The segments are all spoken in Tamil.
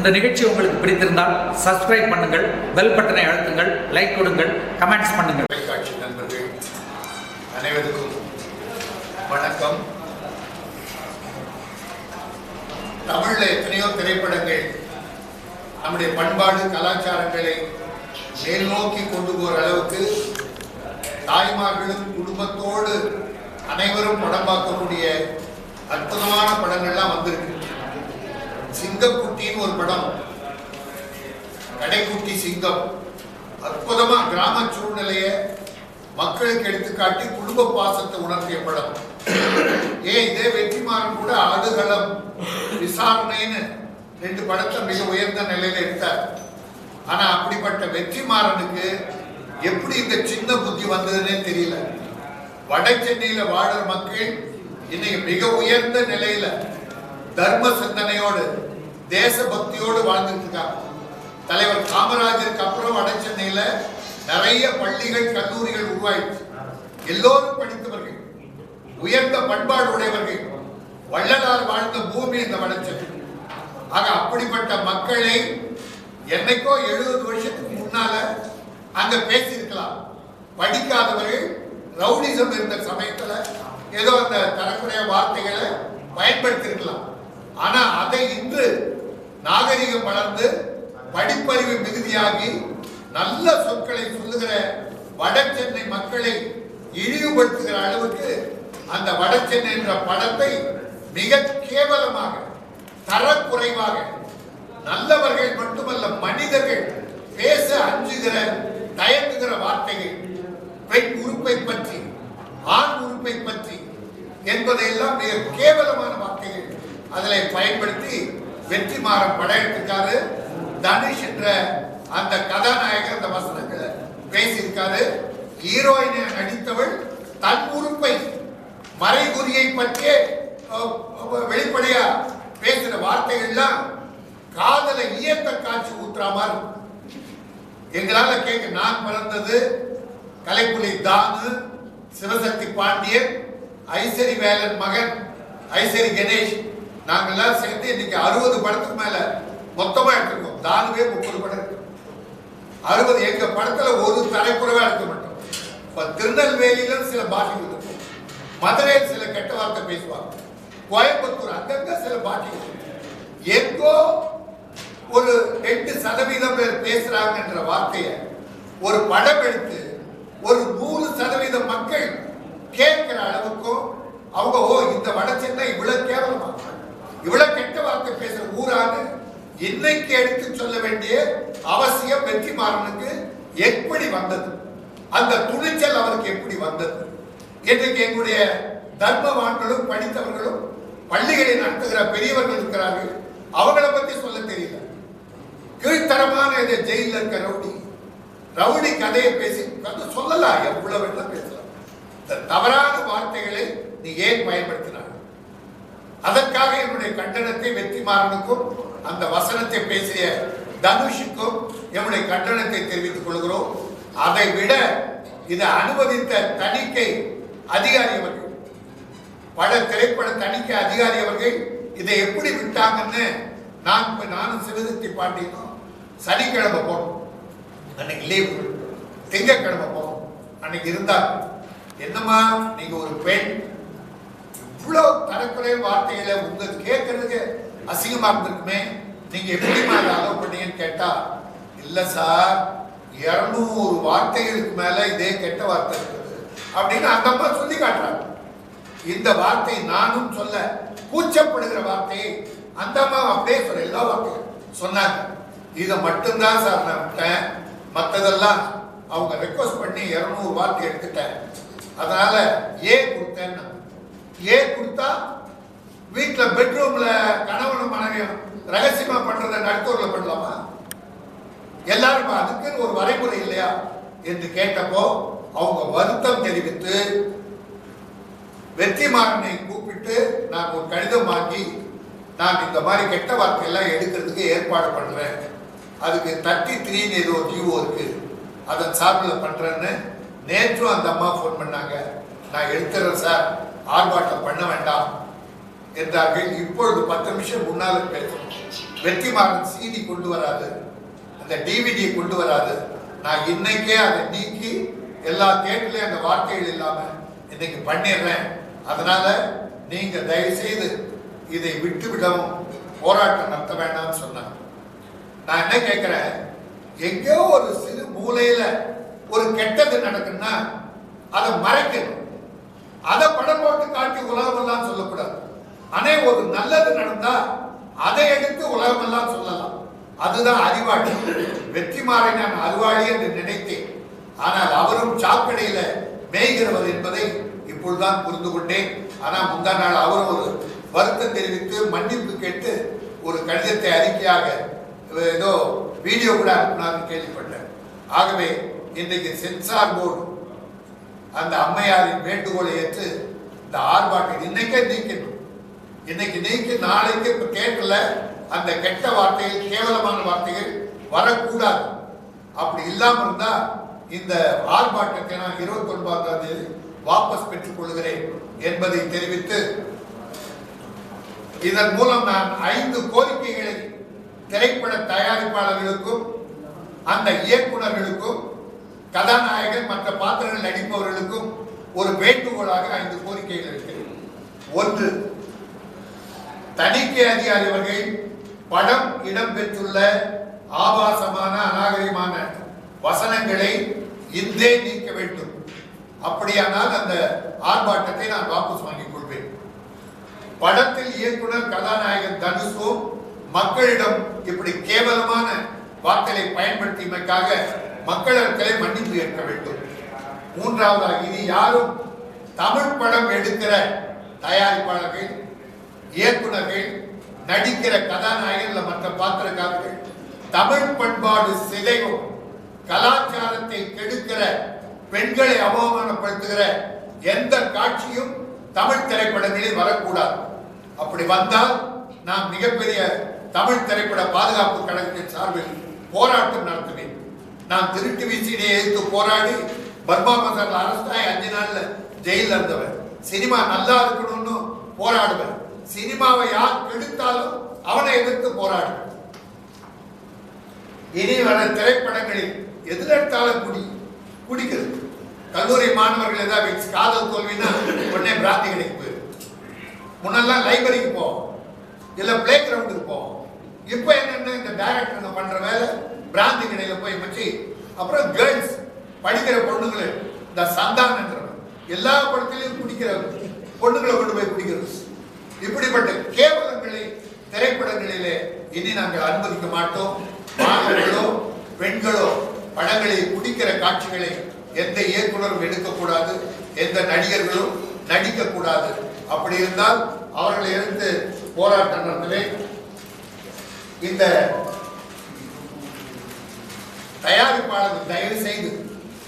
இந்த நிகழ்ச்சி உங்களுக்கு பிடித்திருந்தால் சப்ஸ்கிரைப் பண்ணுங்கள் பெல் பட்டனை அழுத்துங்கள் லைக் கொடுங்கள் கமெண்ட்ஸ் பண்ணுங்கள். தொலைக்காட்சி நண்பர்கள் அனைவருக்கும் வணக்கம். தமிழில் எத்தனையோ திரைப்படங்கள் நம்முடைய பண்பாடு கலாச்சாரங்களை மேல் நோக்கி கொண்டு போகிற அளவுக்கு தாய்மார்களும் குடும்பத்தோடு அனைவரும் படம் பார்க்கக்கூடிய அற்புதமான படங்கள்லாம் வந்திருக்கு. சிங்கக்குட்டின்னு ஒரு படம். கடைக்குட்டி சிங்கம். அற்புதமா கிராம சூழ்நிலைய மக்களுக்கு எடுத்துக்காட்டி குடும்ப பாசத்தை உணர்த்திய படம். ஏன் இதே வெற்றிமாறன் கூட ஆடுகளம் விசாரணைன்னு ரெண்டு படத்தை மிக உயர்ந்த நிலையில எடுத்தார். ஆனா அப்படிப்பட்ட வெற்றிமாறனுக்கு எப்படி இந்த சின்ன புத்தி வந்ததுன்னே தெரியல. வட சென்னையில வாழுற மக்கள் இன்னைக்கு மிக உயர்ந்த நிலையில தர்ம சிந்தனையோடு தேசபக்தியோடு வாழ்ந்துட்டு இருக்காங்க. தலைவர் காமராஜருக்கு அப்புறம் வட சென்னையில நிறைய பள்ளிகள் கல்லூரிகள் உருவாயிடுச்சு. எல்லோரும் படித்தவர்கள் உயர்ந்த பண்பாடு உடையவர்கள் வள்ளலார் வாழ்ந்த பூமி இந்த வடச்சென்னை ஆக அப்படிப்பட்ட மக்களை என்னைக்கோ எழுபது வருஷத்துக்கு முன்னால அங்க பேசியிருக்கலாம். படிக்காதவர்கள் ரவுடிசம் இருந்த சமயத்துல ஏதோ அந்த தரக்குறைய வார்த்தைகளை பயன்படுத்தியிருக்கலாம். ஆனா அதை இன்று நாகரிகம் வளர்ந்து படிப்பறிவு மிகுதியாகி நல்ல சொற்களை சொல்லுகிற வட சென்னை மக்களை இழிவுபடுத்துகிற அளவுக்கு அந்த வட சென்னை என்ற படத்தை மிக கேவலமாக தரக்குறைவாக நல்லவர்கள் மட்டுமல்ல மனிதர்கள் பேச அஞ்சுகிற தயங்குகிற வார்த்தைகள் பெண் உறுப்பை பற்றி ஆண் உறுப்பை பற்றி என்பதையெல்லாம் மிக கேவலமான வார்த்தைகள். அதில் பயன்படுத்தி வெற்றி மாற படையெடுத்திருக்காரு தனுஷ் என்ற அந்த கதாநாயகர் அந்த வசனத்தில் பேசியிருக்காரு ஹீரோயினை நடித்தவள் தன் உறுப்பை மறைகுறியை பற்றியே வெளிப்படையா பேசுற வார்த்தைகள்லாம் காதலை இயக்க காட்சி ஊத்துற மாதிரி இருக்கும். எங்களால கேட்க நான் பிறந்தது கலைப்புலி தானு சிவசக்தி பாண்டியன் ஐசரி வேலன் மகன் ஐசரி கணேஷ் நாங்கெல்லாம் சேர்ந்து இன்னைக்கு அறுபது படத்துக்கு மேல மொத்தமா எடுத்திருக்கோம். தானுவே முப்பது படம் இருக்கு அறுபது எங்க படத்துல ஒரு தலைக்குறவா எடுக்க மாட்டோம். இப்ப திருநெல்வேலியில சில பாட்டிகள் இருக்கும். மதுரையில் சில கெட்ட வார்த்தை பேசுவாங்க. கோயம்புத்தூர் அங்கங்க சில பாட்டிகள் எங்கோ ஒரு எட்டு சதவீதம் பேர் பேசுறாங்கன்ற வார்த்தையை ஒரு படம் எடுத்து ஒரு நூறு சதவீத மக்கள் கேட்கிற அளவுக்கும் அவங்க ஓ இந்த வட சென்னை இவ்வளவு கேவலமா? இவ்வளவு கெட்ட வார்த்தை பேசுற ஊரான்னு இன்னைக்கு எடுத்து சொல்ல வேண்டிய அவசியம் வெற்றிமாறனுக்கு எப்படி வந்தது? அந்த துணிச்சல் அவருக்கு எப்படி வந்தது? இன்றைக்கு எங்களுடைய தர்மவான்களும் படித்தவர்களும் பள்ளிகளை நடத்துகிற பெரியவர்கள் இருக்கிறார்கள். அவங்கள பத்தி சொல்ல தெரியல. கீழ்த்தரமான இந்த ஜெயில இருக்க ரவுடி ரவுடி கதையை பேசி சொல்லலாம் எவ்வளவு பேசலாம். இந்த தவறான வார்த்தைகளை நீ ஏன் பயன்படுத்தினார் அதற்காக என்னுடைய கண்டனத்தை வெற்றிமாறனுக்கும் அந்த வசனத்தை பேசிய தனுஷுக்கும் என்னுடைய கண்டனத்தை தெரிவித்துக் கொள்கிறோம். அதை விட இதை அனுமதித்த தணிக்கை அதிகாரி அவர்கள் பட திரைப்பட தணிக்கை அதிகாரி அவர்கள் இதை எப்படி விட்டாங்கன்னு நான் இப்ப நானும் சிவசக்தி பாண்டியனும் சனிக்கிழமை போனோம். அன்னைக்கு லீவ் திங்கக்கிழமை போனோம். அன்னைக்கு இருந்தாங்க என்னம்மா நீங்க ஒரு பெண் இவ்வளவு தரக்குறை வார்த்தைகளை உங்க கேட்கறதுக்கு அசிங்கமா இருந்திருக்குமே நீங்க எப்படி அதை அலோவ் பண்ணீங்கன்னு கேட்டா இல்ல சார் இருநூறு வார்த்தைகளுக்கு மேல இதே கெட்ட வார்த்தை இருக்குது. அப்படின்னு அந்த அம்மா சொல்லி காட்டுறாங்க. இந்த வார்த்தை நானும் சொல்ல கூச்சப்படுகிற வார்த்தையை அந்த அம்மா அப்படியே சொல்ல எல்லா வார்த்தையும் சொன்னாங்க. இதை மட்டும்தான் சார் நான் விட்டேன். மற்றதெல்லாம் அவங்க ரெக்வஸ்ட் பண்ணி இருநூறு வார்த்தை எடுத்துட்டேன். அதனால ஏன் கொடுத்தேன்னா ஏ கொடுத்தா? வீட்டில் பெட்ரூம்ல கணவனும் மனைவியும் ரகசியமா பண்றதை நடுத்தூர்ல பண்ணலாமா? எல்லாரும் அதுக்குன்னு ஒரு வரைமுறை இல்லையா? என்று கேட்டப்போ அவங்க வருத்தம் தெரிவித்து வெற்றிமாறனை கூப்பிட்டு நான் ஒரு கடிதம் வாங்கி நான் இந்த மாதிரி கெட்ட வார்த்தையெல்லாம் எடுக்கிறதுக்கு ஏற்பாடு பண்றேன். அதுக்கு தேர்ட்டி த்ரீன்னு ஏதோ ஜீவோ இருக்கு. அதன் சார்பில் பண்றேன்னு நேற்றும் அந்த அம்மா ஃபோன் பண்ணாங்க. நான் எடுத்துறேன் சார். ஆர்ப்பாட்டம் பண்ண வேண்டாம் என்றார்கள். இப்பொழுது பத்து நிமிஷம் முன்னால் பேசணும் வெற்றிமாறன் சிடி கொண்டு வராது. அந்த டிவிடி கொண்டு வராது. நான் இன்னைக்கே அதை நீக்கி எல்லா தேட்டர்லயும் அந்த வார்த்தைகள் இல்லாம இன்னைக்கு பண்ணிடுறேன். அதனால நீங்க தயவு செய்து இதை விட்டு விடவும் போராட்டம் நடத்த வேண்டாம்னு சொன்னாங்க நான் என்ன கேட்கிறேன்? எங்கேயோ ஒரு சிறு மூலையில ஒரு கெட்டது நடக்குன்னா அதை மறைக்கணும். அதை படம் போட்டு காட்டி உலகமெல்லாம் சொல்லக்கூடாது. ஆனா ஒரு நல்லது நடந்தா அதை எடுத்து உலகமெல்லாம் சொல்லலாம். அதுதான் அறிவாளி. வெற்றிமாறை நான் அறிவாளி என்று நினைத்தேன். ஆனால் அவரும் சாக்கடையில மேய்கிறவர் என்பதை இப்பொழுதுதான் புரிந்து கொண்டேன். ஆனால் முந்தா நாள் அவரும் ஒரு வருத்தம் தெரிவித்து மன்னிப்பு கேட்டு ஒரு கடிதத்தை அறிக்கையாக ஏதோ வீடியோ கூட நான் கேள்விப்பட்டேன். ஆகவே இன்றைக்கு சென்சார் போர்டு அந்த அம்மையாரின் வேண்டுகோளை ஏற்று இந்த ஆர்ப்பாட்டம் இன்னைக்கே நீக்கணும் இன்னைக்கு நீக்கி நாளைக்கு இப்ப கேட்கல அந்த கெட்ட வார்த்தைகள் கேவலமான வார்த்தைகள் வரக்கூடாது. அப்படி இல்லாமல் இருந்தா இந்த ஆர்ப்பாட்டத்தை நான் இருபத்தி ஒன்பதாம் தேதி வாபஸ் பெற்றுக் கொள்கிறேன் என்பதை தெரிவித்து இதன் மூலம் நான் ஐந்து கோரிக்கைகளை திரைப்பட தயாரிப்பாளர்களுக்கும் அந்த இயக்குனர்களுக்கும் கதாநாயகன் மற்ற பாத்திரங்கள் நடிப்பவர்களுக்கும் ஒரு வேண்டுகோளாக ஐந்து கோரிக்கைகள் இருக்கிறது ஒன்று தணிக்கை அதிகாரி அவர்கள் படம் இடம்பெற்றுள்ள ஆபாசமான அநாகரிகமான வசனங்களை இன்றே நீக்க வேண்டும். அப்படியானால் அந்த ஆர்ப்பாட்டத்தை நான் வாபஸ் வாங்கிக் கொள்வேன். படத்தில் இயக்குனர் கதாநாயகன் தனுஷும் மக்களிடம் இப்படி கேவலமான வார்த்தைகளை பயன்படுத்தியமைக்காக மக்களர்களை மன்னிப்பு ஏற்க வேண்டும். மூன்றாவதாக இது யாரும் தமிழ் படம் எடுக்கிற தயாரிப்பாளர்கள் இயக்குநர்கள் நடிக்கிற கதாநாயகன் மற்ற பாத்திரக்காரர்கள் தமிழ் பண்பாடு சிதைவும் கலாச்சாரத்தை கெடுக்கிற பெண்களை அவமானப்படுத்துகிற எந்த காட்சியும் தமிழ் திரைப்படங்களில் வரக்கூடாது. அப்படி வந்தால் நான் மிகப்பெரிய தமிழ் திரைப்பட பாதுகாப்பு கழகத்தின் சார்பில் போராட்டம் நடத்துவேன். நான் திருட்டு விசிடியை எதிர்த்து போராடி பர்மா மசால் அரஸ்ட் அஞ்சு நாள்ல ஜெயில இருந்தவன் சினிமா நல்லா இருக்கணும்னு போராடுவேன். சினிமாவை யார் கெடுத்தாலும் அவனை எதிர்த்து போராடுவேன் இனி வர திரைப்படங்களில் எதில் எடுத்தாலும் குடி குடிக்கிறது. கல்லூரி மாணவர்கள் ஏதாவது காதல் தோல்வினா உடனே பிராந்தி கடைக்கு போயிடும் முன்னெல்லாம் லைப்ரரிக்கு போவோம். இல்லை பிளே கிரவுண்டுக்கு போவோம். இப்போ என்னென்ன இந்த டேரக்டர் பண்ற வேலை? பிராந்தி கடையில போய் வச்சு அப்புறம் கேர்ள்ஸ் படிக்கிற பொண்ணுங்களை இந்த சந்தானன்ற எல்லா படத்திலையும் குடிக்கிற பொண்ணுங்களை கொண்டு போய் குடிக்கிறது இப்படிப்பட்ட கேவலங்களை திரைப்படங்களிலே இனி நாங்கள் அனுமதிக்க மாட்டோம். மாணவர்களோ பெண்களோ படங்களை குடிக்கிற காட்சிகளை எந்த இயக்குனரும் எடுக்கக்கூடாது எந்த நடிகர்களும் நடிக்கக்கூடாது. அப்படி இருந்தால் அவர்களை இருந்து போராட்டம் நடத்துவேன் இந்த தயாரிப்பாளர்கள் தயவு செய்து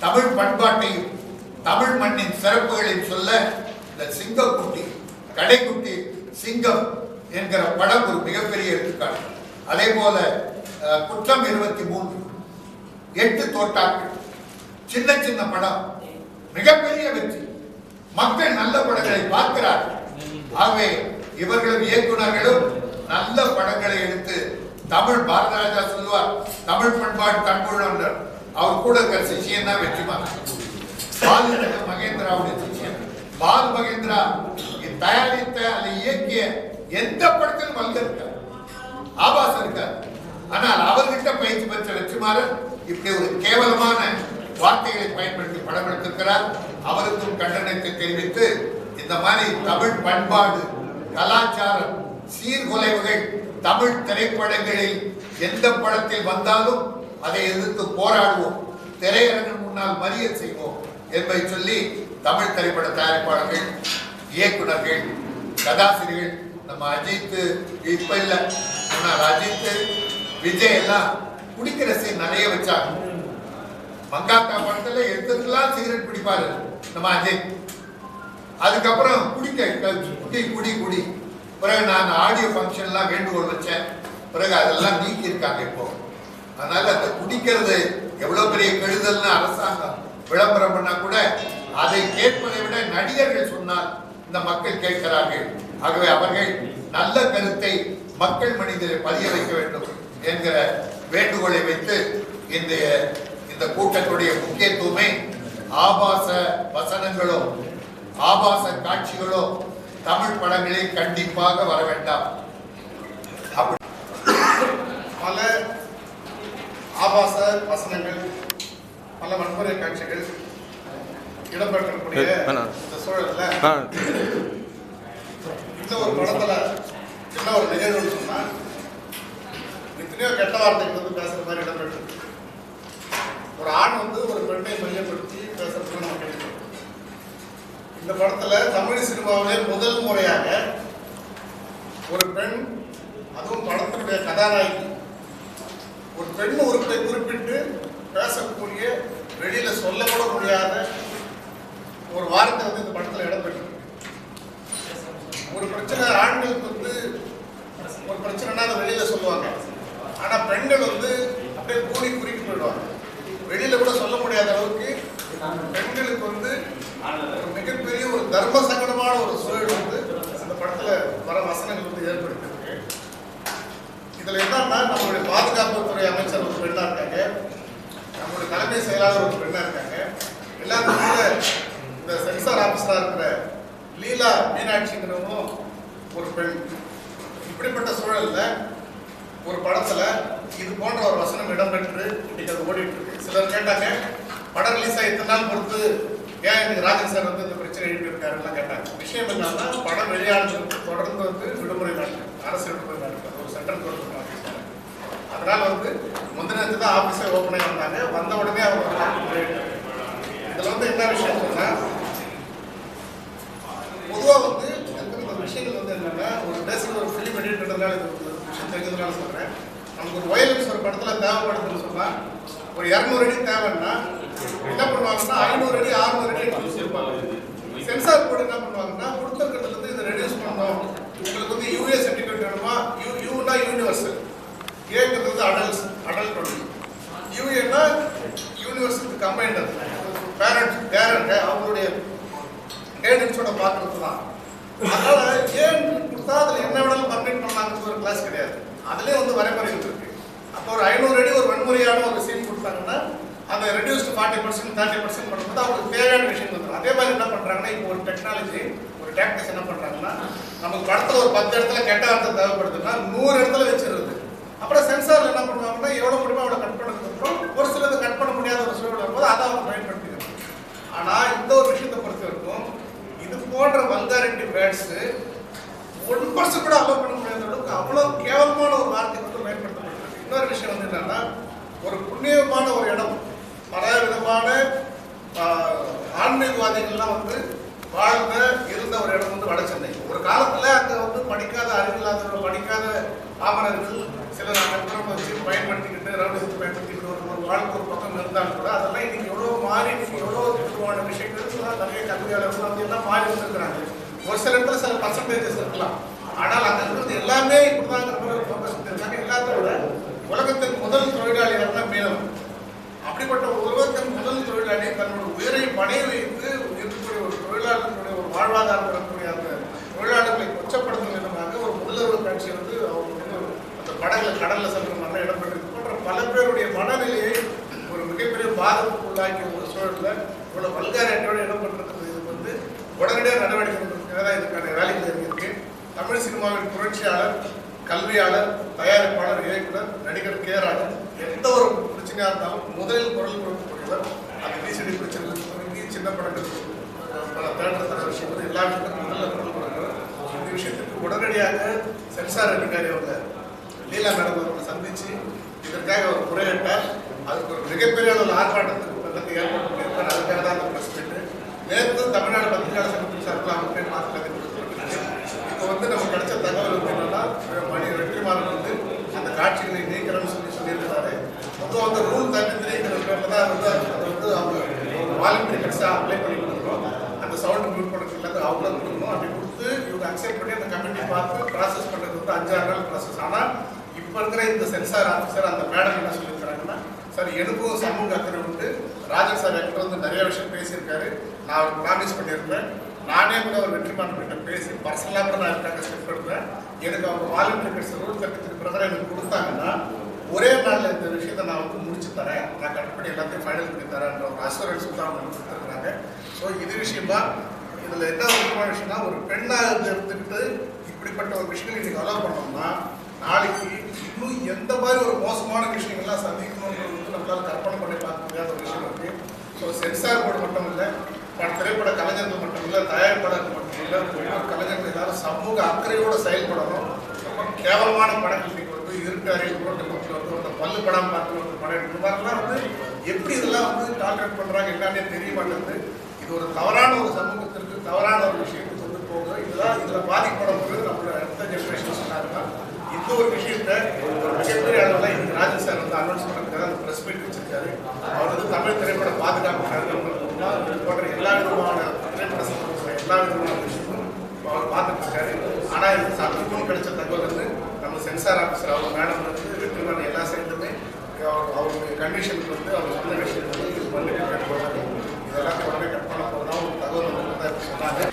தமிழ் பண்பாட்டையும் தமிழ் மண்ணின் சிறப்புகளையும் சொல்ல இந்த சிங்கக்குட்டி கடைக்குட்டி சிங்கம் என்கிற படம் ஒரு மிகப்பெரிய எடுத்துக்காட்டு. அதே போல குற்றம் இருபத்தி மூன்று எட்டு தோட்டாக்கள் சின்ன சின்ன படம் மிகப்பெரிய வெற்றி. மக்கள் நல்ல படங்களை பார்க்கிறார்கள். ஆகவே இவர்களும் இயக்குநர்களும் நல்ல படங்களை எடுத்து தமிழ் பாரதராஜா சொல்லுவார் தமிழ் பண்பாடு கண்புழன்றார் அவர் கூட இருக்கிற சிஷியன் தான் வெற்றிமாறன் பாலு மகேந்திராவுடைய சிஷியன். பாலு மகேந்திரா தயாரித்த அதை இயக்கிய எந்த படத்திலும் வல்க இருக்கார் ஆபாசம் இருக்கார் ஆனால் அவர்கிட்ட பயிற்சி பெற்ற வெற்றிமாறன் இப்படி ஒரு கேவலமான வார்த்தைகளை பயன்படுத்தி படம் எடுத்திருக்கிறார். அவருக்கும் கண்டனத்தை தெரிவித்து இந்த மாதிரி தமிழ் பண்பாடு கலாச்சாரம் சீர்குலைவுகள் தமிழ் திரைப்படங்களில் எந்த படத்தில் வந்தாலும் அதை எதிர்த்து போராடுவோம். திரையரங்கு முன்னால் மறிய செய்வோம் என்பதை சொல்லி தமிழ் திரைப்பட தயாரிப்பாளர்கள் இயக்குநர்கள் கதாசிரியர்கள் நம்ம அஜித் இப்ப இல்ல ஆனால் அஜித் விஜய் எல்லாம் குடிக்கிற சீன் நிறைய வச்சாங்க. மங்காத்தா படத்துல எடுத்ததுலாம் சிகரெட் பிடிப்பாரு நம்ம அஜித். அதுக்கப்புறம் குடிக்க குடி குடி குடி. பிறகு நான் ஆடியோ ஃபங்க்ஷன்லாம் வேண்டுகோள் வச்சேன். பிறகு அதெல்லாம் நீக்கியிருக்காங்க இப்போ. அதனால அந்த குடிக்கிறது எவ்வளோ பெரிய கெடுதல்னு அரசாங்கம் விளம்பரம் பண்ணா கூட அதை கேட்பதை விட நடிகர்கள் சொன்னால் இந்த மக்கள் கேட்கிறார்கள். ஆகவே அவர்கள் நல்ல கருத்தை மக்கள் மனிதரை பதிய வைக்க வேண்டும் என்கிற வேண்டுகோளை வைத்து இந்த இந்த கூட்டத்துடைய முக்கியத்துவமே ஆபாச வசனங்களோ ஆபாச காட்சிகளோ தமிழ் படங்களில் கண்டிப்பாக வர வேண்டாம் பல ஆபாச வசனங்கள் பல வன்முறை காட்சிகள் இடம்பெற்றக்கூடிய. இந்த சூழல்ல இந்த ஒரு படத்துல என்ன ஒரு நிகழ்வுன்னு சொன்னா எத்தனையோ கெட்ட வார்த்தைகள் வந்து பேசுற மாதிரி இடம்பெற்று ஒரு ஆண் வந்து ஒரு பெண்ணை மையப்படுத்தி பேசுறதுக்கு நம்ம கிடைக்கும் இந்த படத்துல தமிழ் சினிமாவிலே முதல் முறையாக ஒரு பெண் அதுவும் படத்தினுடைய கதாநாயகி ஒரு பெண் உறுப்பை குறிப்பிட்டு பேசக்கூடிய வெளியில சொல்ல கூட முடியாத ஒரு வார்த்தை வந்து இந்த படத்துல இடம்பெற்றிருக்கு. ஒரு பிரச்சனை ஆண்களுக்கு வந்து ஒரு பிரச்சனைனா அதை வெளியில சொல்லுவாங்க. ஆனா பெண்கள் வந்து அப்படியே கூடி குறுக்கி போயிடுவாங்க. வெளியில கூட சொல்ல முடியாத அளவுக்கு பெண்களுக்கு வந்து ஒரு மிகப்பெரிய ஒரு தர்ம சங்கடமான ஒரு சூழல் வந்து அந்த படத்துல வர வசனங்கள் வந்து ஏற்படுத்திருக்கு இதுல என்னன்னா நம்மளுடைய பாதுகாப்புத்துறை அமைச்சர் ஒரு பெண்ணா இருக்காங்க. நம்மளுடைய தலைமை செயலாளர் ஒரு பெண்ணா இருக்காங்க. எல்லாத்துக்கும் கூட இந்த சென்சார் ஆபீஸரா இருக்கிற லீலா மீனாட்சிங்கிறவங்களும் ஒரு பெண். இப்படிப்பட்ட சூழல்ல ஒரு படத்துல இது போன்ற ஒரு வசனம் இடம்பெற்று இன்னைக்கு அது ஓடிட்டு இருக்கு. சிலர் கேட்டாங்க படம் ரிலீஸ் ஆகி இத்தனை நாள் பொறுத்து ஏன் எனக்கு ராஜன் சார் வந்து இந்த பிரச்சனை எழுப்பி இருக்காருலாம் கேட்டாங்க. விஷயம் என்னன்னா படம் வெளியானதுக்கு தொடர்ந்து வந்து விடுமுறை நாட்கள் அரசு விடுமுறை நாட்கள் ஒரு சென்ட்ரல் கவர்மெண்ட் ஆஃபீஸ் அதனால வந்து முந்தினத்து தான் ஆஃபீஸே ஓப்பன் ஆகி வந்தாங்க. வந்த உடனே அவங்க இதில் இதுல வந்து என்ன விஷயம் சொன்னா பொதுவா வந்து இருக்கிற விஷயங்கள் வந்து என்னன்னா ஒரு பேசிக் ஒரு ஃபிலிம் எடிட்டர்னால இது ஒரு விஷயம் தெரிஞ்சதுனால சொல்றேன். நமக்கு ஒரு வயலன்ஸ் ஒரு படத்துல தேவைப்படுதுன்னு சொன்னா ஒரு இரநூறு அடி தேவைன்னா என்ன பண்ணுவாங்கன்னா ஐநூறு அடி அறுநூறு அடி கொடுத்துருப்பாங்க சென்சார் போர்டு என்ன பண்ணுவாங்கன்னா கொடுத்துருக்கிறதுல இருந்து இதை ரெடியூஸ் பண்ணணும். உங்களுக்கு வந்து யூஏ சர்டிஃபிகேட் வேணுமா? யூ யூனா யூனிவர்சல் ஏங்கிறது வந்து அடல்ட்ஸ் அடல்ட் ஒன்லி யூஏன்னா கம்பைண்ட் கம்பைண்ட் பேரண்ட் பேரண்ட் அவங்களுடைய கைடன்ஸோட பார்க்கறது தான் அதனால ஏன் கொடுத்தா அதில் என்ன வேணாலும் பர்மிட் பண்ணலாங்கிறது ஒரு கிளாஸ் கிடையாது அதுலேயே வந்து வரைமுறைகள் இருக்கு அப்போ ஒரு ஐநூறு அடி ஒரு வன்முறையான ஒரு சீன் கொடுத்தாங்கன்னா reduce forty percent thirty percent பண்ணும்போது அவங்களுக்கு தேவையான விஷயம் வந்துடும் அதே மாதிரி என்ன பண்ணுறாங்கன்னா இப்போ ஒரு டெக்னாலஜி ஒரு டேக்டிக்ஸ் என்ன பண்ணுறாங்கன்னா நமக்கு படத்தில் ஒரு பத்து இடத்துல கெட்ட வார்த்தை தேவைப்படுதுன்னா நூறு இடத்துல வச்சிருது. அப்புறம் சென்சார்ல என்ன பண்ணுவாங்கன்னா எவ்வளோ முடியுமோ அவ்வளோ கட் பண்ணதுக்கு அப்புறம் ஒரு சிலது கட் பண்ண முடியாத ஒரு சூழல் வரும்போது அதை அவங்க பயன்படுத்திக்கணும் ஆனா இந்த ஒரு விஷயத்தை பொறுத்த வரைக்கும் இது போன்ற வல்காரிட்டி வேர்ட்ஸ் ஒன் பர்சன்ட் கூட அலோவ் பண்ண முடியாத அளவுக்கு அவ்வளவு கேவலமான ஒரு வார்த்தை வந்து பயன்படுத்தப்பட்டிருக்கு இன்னொரு விஷயம் வந்து என்னன்னா ஒரு புண்ணியமான ஒரு இடம் பல விதமான ஆஹ், ஆன்மீகவாதிகள்லாம் வந்து வாழ்ந்த இருந்த ஒரு இடம் வந்து வட சென்னை ஒரு காலத்துல அங்க வந்து படிக்காத அறிவில்லாதவர்கள் படிக்காத ஆமணர்கள் சிலர் அந்த இடத்துல வச்சு பயன்படுத்திக்கிட்டு ரவுடிசத்தை பயன்படுத்திக்கிட்டு ஒரு ஒரு வாழ்க்கை ஒரு பக்கம் இருந்தாலும் கூட அதெல்லாம் இன்னைக்கு எவ்வளோ மாறி இன்னைக்கு எவ்வளோ திருவான விஷயங்கள் நிறைய கல்வியாளர்கள் வந்து எல்லாம் மாறி வந்திருக்கிறாங்க. ஒரு சில இடத்துல சில பர்சன்டேஜஸ் இருக்கலாம். ஆனால் அந்த இருக்கிறது எல்லாமே இப்படிதாங்கிற மாதிரி விட உலகத்தின் முதல் தொழிலாளி யாருன்னா மீனவன் அப்படிப்பட்ட உலகத்தின் முதல் தொழிலாளி தன்னோட உயிரை பணைய வைத்து இருக்கக்கூடிய ஒரு தொழிலாளர்களுடைய ஒரு வாழ்வாதாரம் பெறக்கூடிய அந்த தொழிலாளர்களை கொச்சப்படுத்தும் விதமாக ஒரு முதல்வர் காட்சி வந்து அவங்க வந்து அந்த படகுல கடல்ல செல்ற மாதிரி இடம்பெற்றது போன்ற பல பேருடைய மனநிலையை மிகப்பெரிய பாதிப்புக்குள்ளாக்கிய ஒரு சூழல்ல இவ்வளவு வல்காரியோட பண்ணுறது இது வந்து உடனடியாக நடவடிக்கை எடுக்கிறதுக்காக தான் இதுக்கான வேலைகள் இருக்கு தமிழ் சினிமாவின் புரட்சியாளர் கல்வியாளர் தயாரிப்பாளர் இயக்குனர் நடிகர் கே ராஜன் எந்த ஒரு பிரச்சனையாக இருந்தாலும் முதலில் குரல் கொடுக்கக்கூடியவர் அந்த டிசிடி பிரச்சனை தொடங்கி சின்ன படங்கள் பல தேட்டர் தர விஷயங்கள் எல்லா விஷயத்துக்கும் முதல்ல குரல் கொடுக்கிறவர் இந்த விஷயத்துக்கு உடனடியாக சென்சார் அதிகாரி அவங்க லீலா மேடம் அவர்களை சந்தித்து இதற்காக அவர் முறையிட்டார். அதுக்கு ஒரு மிகப்பெரிய அளவில் ஆர்ப்பாட்டத்துக்கு வெள்ளத்தை ஏற்பாடு அதுக்காக தான் அந்த பிரஸ் மீட்டு நேற்று தமிழ்நாடு பத்திரிகையாளர் சங்கத்தின் சார்பில் அவங்க மாற்றத்தை இப்போ வந்து நமக்கு கிடைச்ச தகவல் வந்து என்னன்னா மணி வெற்றிமாறன் வந்து அந்த காட்சிகளை நீக்கிறோம்னு சொல்லி சொல்லியிருக்கிறாரு. பொதுவாக அந்த ரூல் தேர்ட்டி த்ரீங்கிற தான் வந்து அதை வந்து அவங்க ஒரு வாலண்டரி கட்சியாக அப்ளை பண்ணி கொடுக்குறோம் அந்த சவுண்ட் மியூட் பண்ணுறதுல அவங்களும் கொடுக்கணும். அப்படி கொடுத்து இவங்க அக்செப்ட் பண்ணி அந்த கமிட்டி பார்த்து ப்ராசஸ் பண்ணுறது வந்து அஞ்சாறு நாள் ப்ராசஸ் ஆனால் இப்போ இருக்கிற இந்த சென்சார் ஆஃபீஸர் அந்த மேடம் என்ன சொல்லி சார் எனக்கும் சமூக அக்கறை உண்டு. ராஜன் சார் என்கிட்ட வந்து நிறைய விஷயம் பேசியிருக்காரு. நான் அவருக்கு ப்ராமிஸ் பண்ணியிருந்தேன் நானே கூட ஒரு வெற்றிமாறன் கிட்ட பேசி பர்சனலாக கூட நான் இருக்காங்க ஸ்டெப் எடுத்தேன் எனக்கு அவங்க வாலண்டியர் கிட்ஸ் ரூல் தேர்ட்டி பிரகாரம் எனக்கு கொடுத்தாங்கன்னா ஒரே நாளில் இந்த விஷயத்தை நான் வந்து முடிச்சு தரேன். நான் கட்டுப்படி எல்லாத்தையும் ஃபைனல் பண்ணி தரேன்ற ஒரு அசூரன்ஸ் தான் அவங்க கொடுத்துருக்காங்க ஸோ இது விஷயமா இதில் என்ன முக்கியமான விஷயம்னா ஒரு பெண்ணாக இருந்துக்கிட்டு இப்படிப்பட்ட ஒரு விஷயங்கள் இன்றைக்கி அலோவ் பண்ணோம்னா நாளைக்கு இன்னும் எந்த மாதிரி ஒரு மோசமான விஷயங்கள்லாம் சந்திக்கணுன்றது நம்மளால கற்பனை பண்ணி பார்க்க முடியாத ஒரு விஷயம் இருக்கு. ஸோ சென்சார் போர்டு மட்டும் இல்லை பல திரைப்பட கலைஞர்கள் மட்டும் இல்லை தயாரிப்பாளர்கள் மட்டும் இல்லை ஒவ்வொரு கலைஞர்கள் எல்லாரும் சமூக அக்கறையோடு செயல்படணும். ரொம்ப கேவலமான படங்கள் வந்து இருட்டு அறையில் போட்டு வந்து அந்த பல்லு படம் பார்த்து ஒரு படம் இந்த மாதிரிலாம் வந்து எப்படி இதெல்லாம் வந்து டார்கெட் பண்ணுறாங்க எல்லாமே தெரிய மாட்டேங்குது. இது ஒரு தவறான ஒரு சமூகத்திற்கு தவறான ஒரு விஷயத்துக்கு வந்து போகுது. இதெல்லாம் இதில் பாதிக்கப்படும் போது நம்மளோட அடுத்த ஜென்ரேஷன் சொன்னாங்கன்னா இந்த ஒரு விஷயத்தை ஒரு மிகப்பெரிய அளவில் இந்த ராஜன் சார் வந்து அனௌன்ஸ் பண்ணுறதுக்காக அந்த ப்ரெஸ் மீட் வச்சிருக்காரு. அவர் வந்து தமிழ் திரைப்பட பாதுகாப்பு கழகம் போன்ற எல்லா விதமான திரைப்பட எல்லா விதமான விஷயமும் அவர் பார்த்துட்டு இருக்காரு ஆனால் இது சத்துக்கும் கிடைச்ச தகவல் வந்து நம்ம சென்சார் ஆஃபீஸர் அவர் மேடம் வந்து வெற்றிமான எல்லா சைட்லுமே அவருடைய கண்டிஷனுக்கு வந்து அவர் சொன்ன விஷயம் வந்து இது பண்ணி கட் பண்ணாங்க இதெல்லாம் உடனே கட் பண்ண போகிறதா ஒரு தகவல் வந்து சொன்னாங்க